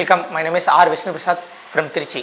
Welcome my name is R Vishnu Prasad from Trichy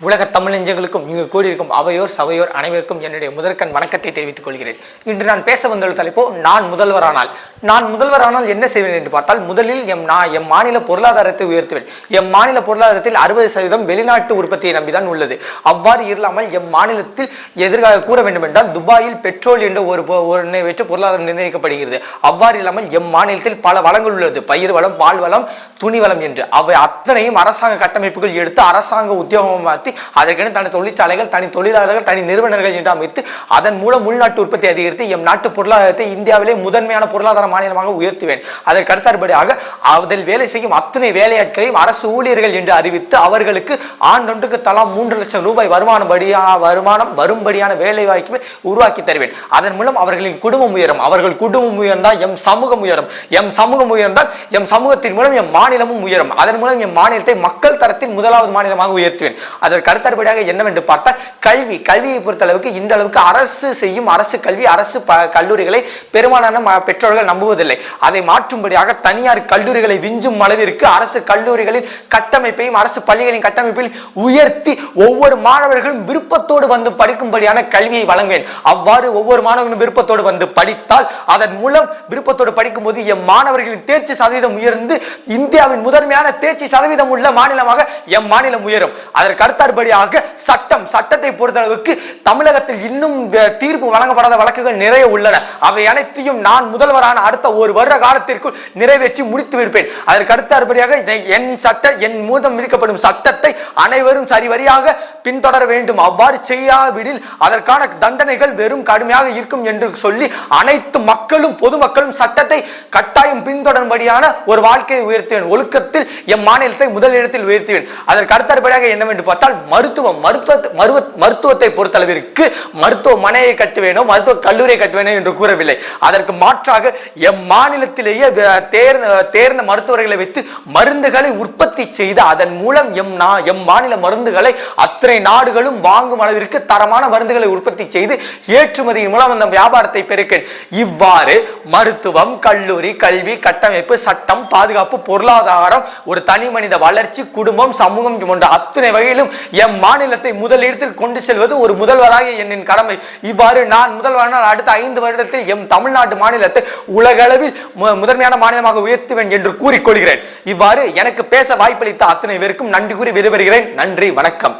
உலக தமிழ் நெஞ்சங்களுக்கும் இங்கு கூடியிருக்கும் அவையோர் சபையோர் அனைவருக்கும் என்னுடைய முதற்கண் வணக்கத்தை தெரிவித்துக் கொள்கிறேன். இன்று நான் பேச வந்துள்ள தலைப்போ நான் முதல்வரானால். நான் முதல்வரானால் என்ன செய்வேன் என்று பார்த்தால் முதலில் எம் நான் எம் மாநில பொருளாதாரத்தை உயர்த்துவேன். எம் மாநில பொருளாதாரத்தில் அறுபது சதவீதம் வெளிநாட்டு உற்பத்தியை நம்பிதான் உள்ளது. அவ்வாறு இல்லாமல் எம் மாநிலத்தில் எதிர்கால கூற வேண்டும் என்றால் துபாயில் பெட்ரோல் என்ற ஒரு பொ- ஒன்றை வைத்து பொருளாதாரம் நிர்ணயிக்கப்படுகிறது. அவ்வாறு இல்லாமல் எம் மாநிலத்தில் பல வளங்கள் உள்ளது. பயிர் வளம் பால் வளம் துணி வளம் என்று. அவை அத்தனையும் அரசாங்க கட்டமைப்புகள் எடுத்து அரசாங்க உத்தியோகம் மாற்றி அதற்கென தனி தொழிற்சாலைகள் தனி தொழிலாளர்கள் தனி நிறுவனர்கள் என்று அமைத்து அதன் மூலம் உள்நாட்டு உற்பத்தி அதிகரித்து எம் நாட்டு பொருளாதாரத்தை இந்தியாவிலே முதன்மையான பொருளாதார மாநிலமாக உயர்த்துவேன். அதற்கு அடுத்தபடியாக அதில் வேலை செய்யும் அத்தனை வேலையாட்களையும் அரசு ஊழியர்கள் என்று அறிவித்து அவர்களுக்கு ஆண்டொன்றுக்கு தலா மூன்று லட்சம் ரூபாய் வருமானம் படியா வருமானம் வரும்படியான வேலை வாய்ப்பை உருவாக்கி தருவேன். அதன் மூலம் அவர்களின் குடும்பம் உயரும். அவர்கள் குடும்பம் உயர்ந்தால் எம் சமூகம் உயரும். எம் சமூகம் உயர்ந்தால் எம் சமூகத்தின் மூலம் எம் மாநிலமும் உயரும். அதன் மூலம் எம் மாநிலத்தை மக்கள் தரத்தில் முதலாவது மாநிலமாக உயர்த்துவேன். அதன் அதற்கு அடுத்தபடியாக என்னவென்று பார்த்தால் கல்வி கல்வியை பொறுத்தளவுக்கு இன்றளவுக்கு அரசு செய்யும் அரசு கல்வி அரசு ப கல்லூரிகளை பெரும்பாலான பெற்றோர்கள் நம்புவதில்லை. அதை மாற்றும்படியாக தனியார் கல்லூரிகளை விஞ்சும் அளவிற்கு அரசு கல்லூரிகளின் கட்டமைப்பையும் அரசு பள்ளிகளின் கட்டமைப்பில் உயர்த்தி ஒவ்வொரு மாணவர்களும் விருப்பத்தோடு வந்து படிக்கும்படியான கல்வியை வழங்குவேன். அவ்வாறு ஒவ்வொரு மாணவர்களும் விருப்பத்தோடு வந்து படித்தால் அதன் மூலம் விருப்பத்தோடு படிக்கும்போது எம் மாணவர்களின் தேர்ச்சி சதவீதம் உயர்ந்து இந்தியாவின் முதன்மையான தேர்ச்சி சதவீதம் உள்ள மாநிலமாக எம் மாநிலம் உயரும். அதற்கு அடுத்தபடியாக சட்டம் சட்டத்தை பொறுத்தளவுக்கு தமிழகத்தில் இன்னும் தீர்ப்பு வழங்கப்படாத வழக்குகள் நிறைய உள்ளன. அவை அனைத்தையும் நான் முதல்வரான அடுத்த ஒரு வருட காலத்திற்குள் நிறைவேற்றி முடித்து விடுப்பேன். அதற்கு அடுத்தபடியாக என்- சட்ட என் மூதம் விதிக்கப்படும் சட்டத்தை அனைவரும் சரிவரியாக பின்தொடர வேண்டும். அவ்வாறு செய்யாவிடில் அதற்கான தண்டனைகள் வெறும் கடுமையாக இருக்கும் என்று சொல்லி அனைத்து மக்களும் பொதுமக்களும் சட்டத்தை கட்டாயம் பின்தொடரும்படியான ஒரு வாழ்க்கையை உயர்த்துவேன் ஒழுக்கத்தில் எம் மாநிலத்தை முதலிடத்தில் உயர்த்துவேன் அதற்கு அடுத்தபடியாக என்னவென்று பார்த்தால் மருத்துவம் மருத்துவ மருத்துவத்தை பொறுத்தளவிற்கு மருத்துவமனையை கட்டுவேனோ மருத்துவ கல்லூரியை கட்டுவேனோ என்று கூறவில்லை. அதற்கு மாற்றாக எம் மாநிலத்திலேயே தேர்ந்த தேர்ந்த மருத்துவர்களை வைத்து மருந்துகளை உற்பத்தி செய்து அதன் மூலம் எம் நா எம் மாநில மருந்துகளை அத்தனை நாடுகளும் வாங்கும் அளவிற்கு தரமான மருந்துகளை உற்பத்தி செய்து ஏற்றுமதியின் மூலம் அந்த வியாபாரத்தை பெருக்கேன். இவ்வாறு மருத்துவம் கல்லூரி கல்வி கட்டமைப்பு சட்டம் பாதுகாப்பு பொருளாதாரம் ஒரு தனி மனித வளர்ச்சி குடும்பம் சமூகம் போன்ற அத்தனை வகையிலும் எம் மாநிலத்தை முதலிடத்தில் கொண்டு செல்வது ஒரு முதல்வராக என்னின் கடமை. இவ்வாறு நான் முதல்வரானால் அடுத்த ஐந்து வருடத்தில் எம் தமிழ்நாட்டு மாநிலத்தை உலகளவில் முதன்மையான மாநிலமாக உயர்த்துவேன் என்று கூறிக்கொள்கிறேன். இவ்வாறு எனக்கு பேச வாய்ப்பளித்த அத்தனை பேருக்கும் நன்றி கூறி விடைபெறுகிறேன். நன்றி வணக்கம்.